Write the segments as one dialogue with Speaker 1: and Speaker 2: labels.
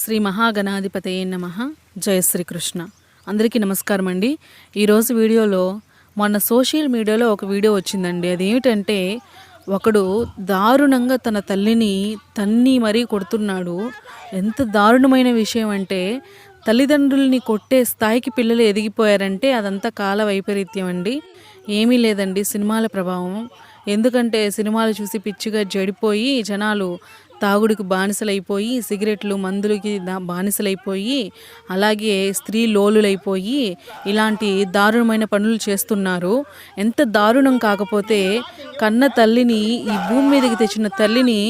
Speaker 1: శ్రీ మహాగణాధిపతయే నమ. జయ శ్రీకృష్ణ. అందరికీ నమస్కారం అండి. ఈరోజు వీడియోలో మొన్న సోషల్ మీడియాలో ఒక వీడియో వచ్చిందండి. అదేమిటంటే ఒకడు దారుణంగా తన తల్లిని తన్ని మరీ కొడుతున్నాడు. ఎంత దారుణమైన విషయం అంటే తల్లిదండ్రుల్ని కొట్టే స్థాయికి పిల్లలు ఎదిగిపోయారంటే అదంతా కాల వైపరీత్యం అండి. ఏమీ లేదండి సినిమాల ప్రభావం. ఎందుకంటే సినిమాలు చూసి పిచ్చిగా జడిపోయి జనాలు తాగుడికి బానిసలైపోయి సిగరెట్లు మందులకి బానిసలైపోయి అలాగే స్త్రీ లోలులైపోయి ఇలాంటి దారుణమైన పనులు చేస్తున్నారు. ఎంత దారుణం కాకపోతే కన్న తల్లిని ఈ భూమి మీదకి తెచ్చిన తల్లిని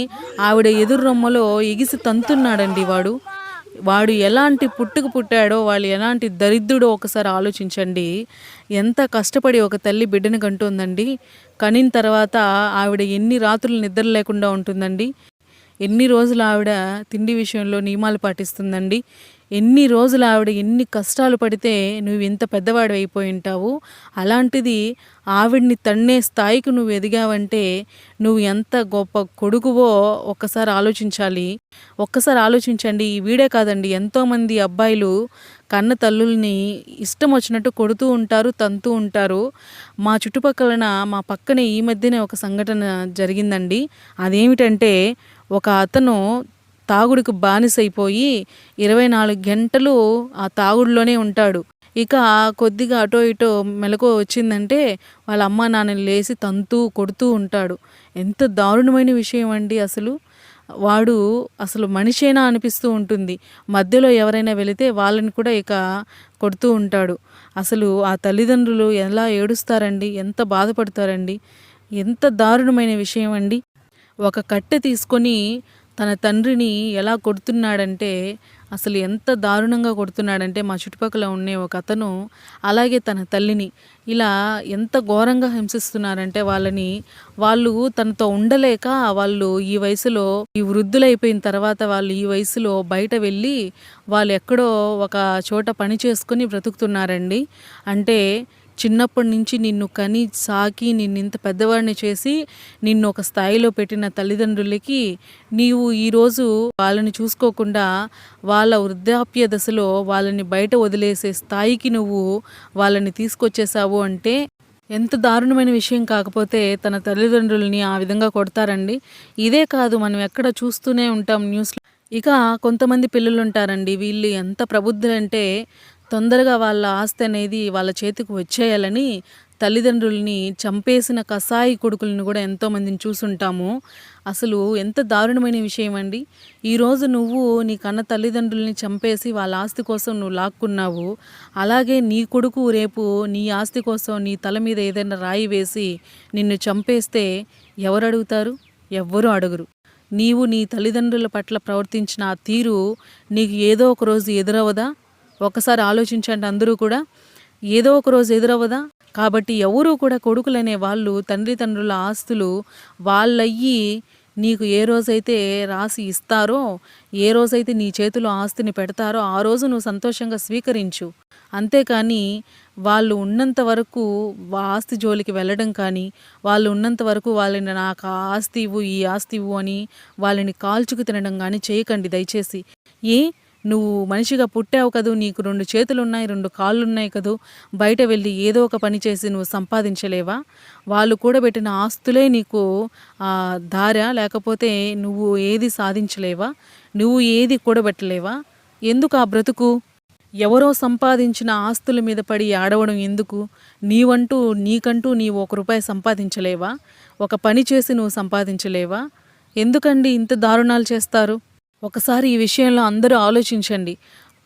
Speaker 1: ఆవిడ ఎదురు రొమ్మలో ఎగిసి తంతున్నాడండి వాడు. వాడు ఎలాంటి పుట్టుకు పుట్టాడో వాళ్ళు ఎలాంటి దరిద్రుడో ఒకసారి ఆలోచించండి. ఎంత కష్టపడి ఒక తల్లి బిడ్డను కంటుందండి. కనిన తర్వాత ఆవిడ ఎన్ని రాత్రులు నిద్ర లేకుండా ఉంటుందండి. ఎన్ని రోజులు ఆవిడ తిండి విషయంలో నియమాలు పాటిస్తుందండి? ఎన్ని రోజులు ఆవిడ ఎన్ని కష్టాలు పడితే నువ్వు ఇంత పెద్దవాడు అయిపోయి ఉంటావు? అలాంటిది ఆవిడ్ని తన్నే స్థాయికి నువ్వు ఎదిగావంటే నువ్వు ఎంత గొప్ప కొడుకువో ఒక్కసారి ఆలోచించాలి. ఒక్కసారి ఆలోచించండి ఈ వీడే కాదండి. ఎంతోమంది అబ్బాయిలు కన్న తల్లుల్ని ఇష్టం వచ్చినట్టు కొడుతూ ఉంటారు తంతూ ఉంటారు. మా చుట్టుపక్కలన మా పక్కనే ఈ మధ్యనే ఒక సంఘటన జరిగిందండి. అదేమిటంటే ఒక అతను తాగుడికి బానిసైపోయి ఇరవై నాలుగు గంటలు ఆ తాగుడులోనే ఉంటాడు. ఇక కొద్దిగా అటో ఇటో మెలకు వచ్చిందంటే వాళ్ళ అమ్మ నాన్నని లేచి తంతూ కొడుతూ ఉంటాడు. ఎంత దారుణమైన విషయం అండి అసలు. వాడు అసలు మనిషేనా అనిపిస్తూ ఉంటుంది. మధ్యలో ఎవరైనా వెళితే వాళ్ళని కూడా ఇక కొడుతూ ఉంటాడు. అసలు ఆ తల్లిదండ్రులు ఎలా ఏడుస్తారండి? ఎంత బాధపడతారండి? ఎంత దారుణమైన విషయం అండి. ఒక కట్టె తీసుకొని తన తండ్రిని ఎలా కొడుతున్నాడంటే అసలు ఎంత దారుణంగా కొడుతున్నాడంటే మా చుట్టుపక్కల ఉండే ఒక అతను అలాగే తన తల్లిని. ఇలా ఎంత ఘోరంగా హింసిస్తున్నారంటే వాళ్ళని వాళ్ళు తనతో ఉండలేక వాళ్ళు ఈ వయసులో ఈ వృద్ధులైపోయిన తర్వాత వాళ్ళు ఈ వయసులో బయట వెళ్ళి వాళ్ళు ఎక్కడో ఒక చోట పని చేసుకుని బ్రతుకుతున్నారండి. అంటే చిన్నప్పటి నుంచి నిన్ను కని సాకి నిన్ను ఇంత పెద్దవాడిని చేసి నిన్ను ఒక స్థాయిలో పెట్టిన తల్లిదండ్రులకి నీవు ఈరోజు వాళ్ళని చూసుకోకుండా వాళ్ళ వృద్ధాప్య దశలో వాళ్ళని బయట వదిలేసే స్థాయికి నువ్వు వాళ్ళని తీసుకొచ్చేసావు అంటే ఎంత దారుణమైన విషయం కాకపోతే తన తల్లిదండ్రుల్ని ఆ విధంగా కొడతారండి. ఇదే కాదు మనం ఎక్కడ చూస్తూనే ఉంటాం న్యూస్లో. ఇక కొంతమంది పిల్లలు ఉంటారండి వీళ్ళు ఎంత ప్రబుద్ధులంటే తొందరగా వాళ్ళ ఆస్తి అనేది వాళ్ళ చేతికి వచ్చేయాలని తల్లిదండ్రుల్ని చంపేసిన కసాయి కొడుకులను కూడా ఎంతోమందిని చూసుంటాము. అసలు ఎంత దారుణమైన విషయం అండి. ఈరోజు నువ్వు నీ కన్న తల్లిదండ్రుల్ని చంపేసి వాళ్ళ ఆస్తి కోసం నువ్వు లాక్కున్నావు. అలాగే నీ కొడుకు రేపు నీ ఆస్తి కోసం నీ తల మీద ఏదైనా రాయి వేసి నిన్ను చంపేస్తే ఎవరు అడుగుతారు? ఎవ్వరూ అడుగురు. నీవు నీ తల్లిదండ్రుల పట్ల ప్రవర్తించిన ఆ తీరు నీకు ఏదో ఒక రోజు ఎదురవదా ఒకసారి ఆలోచించండి అందరూ కూడా. ఏదో ఒక రోజు ఎదురవ్వదా? కాబట్టి ఎవరూ కూడా కొడుకులనే వాళ్ళు తండ్రి తండ్రుల ఆస్తులు వాళ్ళయ్యి నీకు ఏ రోజైతే రాసి ఇస్తారో ఏ రోజైతే నీ చేతిలో ఆస్తిని పెడతారో ఆ రోజు నువ్వు సంతోషంగా స్వీకరించు. అంతేకాని వాళ్ళు ఉన్నంత వరకు ఆస్తి జోలికి వెళ్ళడం కానీ వాళ్ళు ఉన్నంత వరకు వాళ్ళని నాకు ఆ ఆస్తి ఇవ్వు ఈ ఆస్తి ఇవ్వు అని వాళ్ళని కాల్చుకు తినడం కానీ చేయకండి దయచేసి. ఏ? నువ్వు మనిషిగా పుట్టావు కదూ నీకు రెండు చేతులు ఉన్నాయి రెండు కాళ్ళు ఉన్నాయి కదూ బయట వెళ్ళి ఏదో ఒక పని చేసి నువ్వు సంపాదించలేవా? వాళ్ళు కూడబెట్టిన ఆస్తులే నీకు ఆ దార లేకపోతే నువ్వు ఏది సాధించలేవా? నువ్వు ఏది కూడబెట్టలేవా? ఎందుకు ఆ బ్రతుకు? ఎవరో సంపాదించిన ఆస్తుల మీద పడి ఆడవడం ఎందుకు? నీవంటూ నీకంటూ నీవు ఒక రూపాయి సంపాదించలేవా? ఒక పని చేసి నువ్వు సంపాదించలేవా? ఎందుకండి ఇంత దారుణాలు చేస్తారు? ఒకసారి ఈ విషయంలో అందరూ ఆలోచించండి.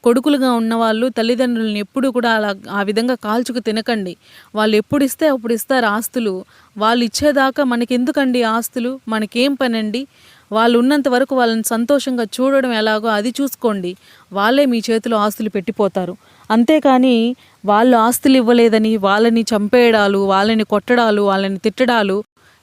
Speaker 1: కొడుకులుగా ఉన్నవాళ్ళు తల్లిదండ్రులను ఎప్పుడు కూడా అలా ఆ విధంగా కాల్చుకు తినకండి. వాళ్ళు ఎప్పుడు ఇస్తే అప్పుడు ఇస్తారు ఆస్తులు. వాళ్ళు ఇచ్చేదాకా మనకెందుకండి ఆస్తులు? మనకేం పనండి? వాళ్ళు ఉన్నంత వరకు వాళ్ళని సంతోషంగా చూడడం ఎలాగో అది చూసుకోండి. వాళ్ళే మీ చేతిలో ఆస్తులు పెట్టిపోతారు. అంతేకాని వాళ్ళు ఆస్తులు ఇవ్వలేదని వాళ్ళని చంపేయడాలు వాళ్ళని కొట్టడాలు వాళ్ళని తిట్టడాలు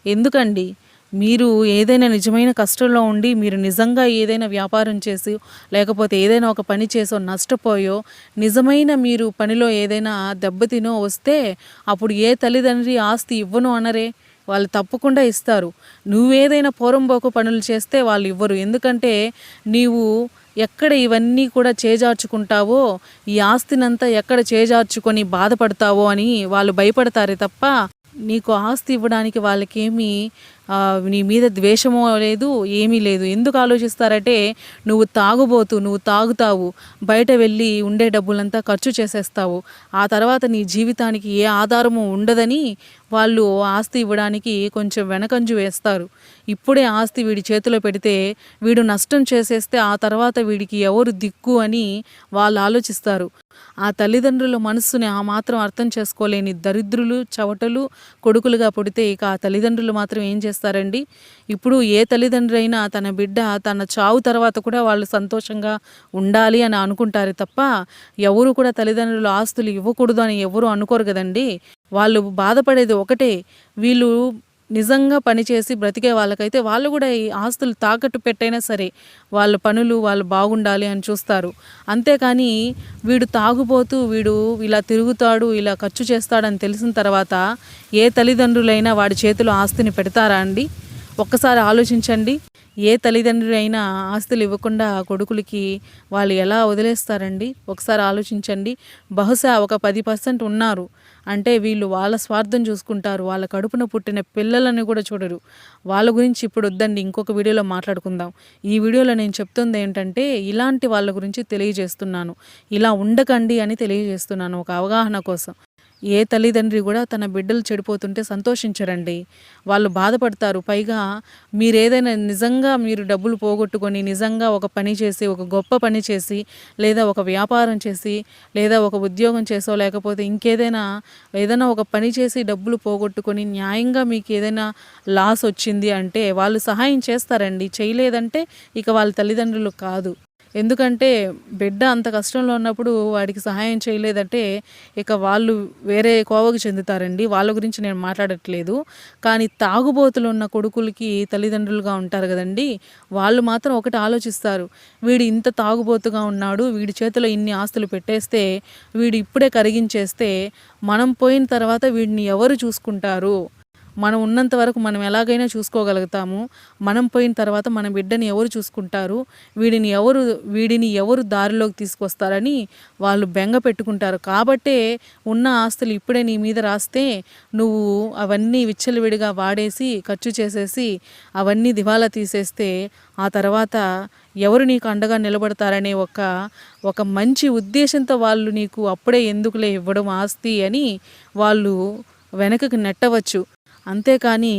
Speaker 1: ఎందుకండి? మీరు ఏదైనా నిజమైన కష్టంలో ఉండి మీరు నిజంగా ఏదైనా వ్యాపారం చేసి లేకపోతే ఏదైనా ఒక పని చేసో నష్టపోయో నిజమైన మీరు పనిలో ఏదైనా దెబ్బతినో వస్తే అప్పుడు ఏ తల్లిదండ్రి ఆస్తి ఇవ్వను అనరే? వాళ్ళు తప్పకుండా ఇస్తారు. నువ్వేదైనా పోరంబోకు పనులు చేస్తే వాళ్ళు ఇవ్వరు. ఎందుకంటే నీవు ఎక్కడ ఇవన్నీ కూడా చేజార్చుకుంటావో ఈ ఆస్తినంతా ఎక్కడ చేజార్చుకొని బాధపడతావో అని వాళ్ళు భయపడతారే తప్ప నీకు ఆస్తి ఇవ్వడానికి వాళ్ళకేమీ నీ మీద ద్వేషమో లేదు ఏమీ లేదు. ఎందుకు ఆలోచిస్తారంటే నువ్వు తాగుబోతు నువ్వు తాగుతావు. బయట వెళ్ళి ఉండే డబ్బులంతా ఖర్చు చేసేస్తావు. ఆ తర్వాత నీ జీవితానికి ఏ ఆధారము ఉండదని వాళ్ళు ఆస్తి ఇవ్వడానికి కొంచెం వెనకంజు వేస్తారు. ఇప్పుడే ఆస్తి వీడి చేతిలో పెడితే వీడు నష్టం చేసేస్తే ఆ తర్వాత వీడికి ఎవరు దిక్కు అని వాళ్ళు ఆలోచిస్తారు. ఆ తల్లిదండ్రుల మనస్సుని ఆ మాత్రం అర్థం చేసుకోలేని దరిద్రులు చవటలు కొడుకులుగా పుడితే ఇక ఆ తల్లిదండ్రులు మాత్రం ఏం చేస్తారండి? ఇప్పుడు ఏ తల్లిదండ్రులైనా తన బిడ్డ తన చావు తర్వాత కూడా వాళ్ళు సంతోషంగా ఉండాలి అని అనుకుంటారు తప్ప ఎవరు కూడా తల్లిదండ్రులు ఆస్తులు ఇవ్వకూడదు అని ఎవరు అనుకోరు కదండి? వాళ్ళు బాధపడేది ఒకటే వీళ్ళు నిజంగా పనిచేసి బ్రతికే వాళ్ళకైతే వాళ్ళు కూడా ఈ ఆస్తులు తాకట్టు పెట్టైనా సరే వాళ్ళ పనులు వాళ్ళు బాగుండాలి అని చూస్తారు. అంతేకాని వీడు తాగుపోతూ వీడు ఇలా తిరుగుతాడు ఇలా ఖర్చు చేస్తాడని తెలిసిన తర్వాత ఏ తల్లిదండ్రులైనా వాడి చేతిలో ఆస్తిని పెడతారా అండి? ఒక్కసారి ఆలోచించండి. ఏ తల్లిదండ్రులైనా ఆస్తులు ఇవ్వకుండా కొడుకులకి వాళ్ళు ఎలా వదిలేస్తారండి? ఒకసారి ఆలోచించండి. బహుశా ఒక పది పర్సెంట్ ఉన్నారు. అంటే వీళ్ళు వాళ్ళ స్వార్థం చూసుకుంటారు. వాళ్ళ కడుపున పుట్టిన పిల్లలని కూడా చూడరు. వాళ్ళ గురించి ఇప్పుడు వద్దండి. ఇంకొక వీడియోలో మాట్లాడుకుందాం. ఈ వీడియోలో నేను చెప్తుంది ఏంటంటే ఇలాంటి వాళ్ళ గురించి తెలియజేస్తున్నాను. ఇలా ఉండకండి అని తెలియజేస్తున్నాను. ఒక అవగాహన కోసం. ఏ తల్లిదండ్రి కూడా తన బిడ్డలు చెడిపోతుంటే సంతోషించరండి. వాళ్ళు బాధపడతారు. పైగా మీరు ఏదైనా నిజంగా మీరు డబ్బులు పోగొట్టుకొని నిజంగా ఒక పని చేసి ఒక గొప్ప పని చేసి లేదా ఒక వ్యాపారం చేసి లేదా ఒక ఉద్యోగం చేసో లేకపోతే ఇంకేదైనా ఏదైనా ఒక పని చేసి డబ్బులు పోగొట్టుకొని న్యాయంగా మీకు ఏదైనా లాస్ వచ్చింది అంటే వాళ్ళు సహాయం చేస్తారండి. చేయలేదంటే ఇక వాళ్ళ తల్లిదండ్రులు కాదు. ఎందుకంటే బిడ్డ అంత కష్టంలో ఉన్నప్పుడు వాడికి సహాయం చేయలేదంటే ఇక వాళ్ళు వేరే కోవకు చెందుతారండి. వాళ్ళ గురించి నేను మాట్లాడట్లేదు. కానీ తాగుబోతులు ఉన్న కొడుకులకి తల్లిదండ్రులుగా ఉంటారు కదండి. వాళ్ళు మాత్రం ఒకటి ఆలోచిస్తారు. వీడు ఇంత తాగుబోతుగా ఉన్నాడు వీడి చేతిలో ఇన్ని ఆస్తులు పెట్టేస్తే వీడు ఇప్పుడే కరిగించేస్తే మనం పోయిన తర్వాత వీడిని ఎవరు చూసుకుంటారు? మనం ఉన్నంత వరకు మనం ఎలాగైనా చూసుకోగలుగుతాము. మనం పోయిన తర్వాత మన బిడ్డని ఎవరు చూసుకుంటారు? వీడిని ఎవరు వీడిని ఎవరు దారిలోకి తీసుకొస్తారని వాళ్ళు బెంగ పెట్టుకుంటారు. కాబట్టే ఉన్న ఆస్తులు ఇప్పుడే నీ మీద రాస్తే నువ్వు అవన్నీ విచ్చలవిడిగా వాడేసి ఖర్చు చేసేసి అవన్నీ దివాలా తీసేస్తే ఆ తర్వాత ఎవరు నీకు అండగా నిలబడతారనే ఒక ఒక మంచి ఉద్దేశంతో వాళ్ళు నీకు అప్పుడే ఎందుకులే ఇవ్వడం ఆస్తి అని వాళ్ళు వెనకకి నెట్టవచ్చు. అంతేకాని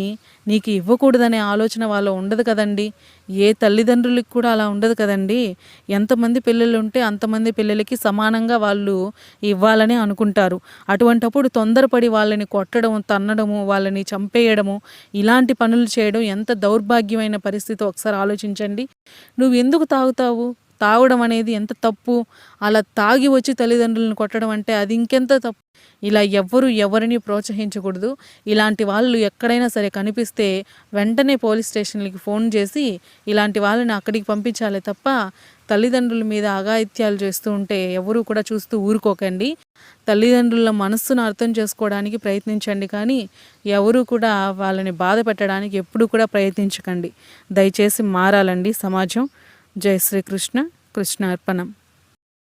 Speaker 1: నీకు ఇవ్వకూడదనే ఆలోచన వాళ్ళు ఉండదు కదండి. ఏ తల్లిదండ్రులకు కూడా అలా ఉండదు కదండి. ఎంతమంది పిల్లలు ఉంటే అంతమంది పిల్లలకి సమానంగా వాళ్ళు ఇవ్వాలని అనుకుంటారు. అటువంటప్పుడు తొందరపడి వాళ్ళని కొట్టడం తన్నడము వాళ్ళని చంపేయడము ఇలాంటి పనులు చేయడం ఎంత దౌర్భాగ్యమైన పరిస్థితి? ఒకసారి ఆలోచించండి. నువ్వు ఎందుకు తాగుతావు? తాగడం అనేది ఎంత తప్పు? అలా తాగి వచ్చి తల్లిదండ్రులను కొట్టడం అంటే అది ఇంకెంత తప్పు? ఇలా ఎవ్వరు ఎవరిని ప్రోత్సహించకూడదు. ఇలాంటి వాళ్ళు ఎక్కడైనా సరే కనిపిస్తే వెంటనే పోలీస్ స్టేషన్లకి ఫోన్ చేసి ఇలాంటి వాళ్ళని అక్కడికి పంపించాలి తప్ప తల్లిదండ్రుల మీద అఘాయిత్యాలు చేస్తూ ఉంటే ఎవరూ కూడా చూస్తూ ఊరుకోకండి. తల్లిదండ్రుల మనస్సును అర్థం చేసుకోవడానికి ప్రయత్నించండి కానీ ఎవరు కూడా వాళ్ళని బాధ పెట్టడానికి ఎప్పుడూ కూడా ప్రయత్నించకండి. దయచేసి మారాలండి సమాజం. జై శ్రీకృష్ణ కృష్ణార్పణం.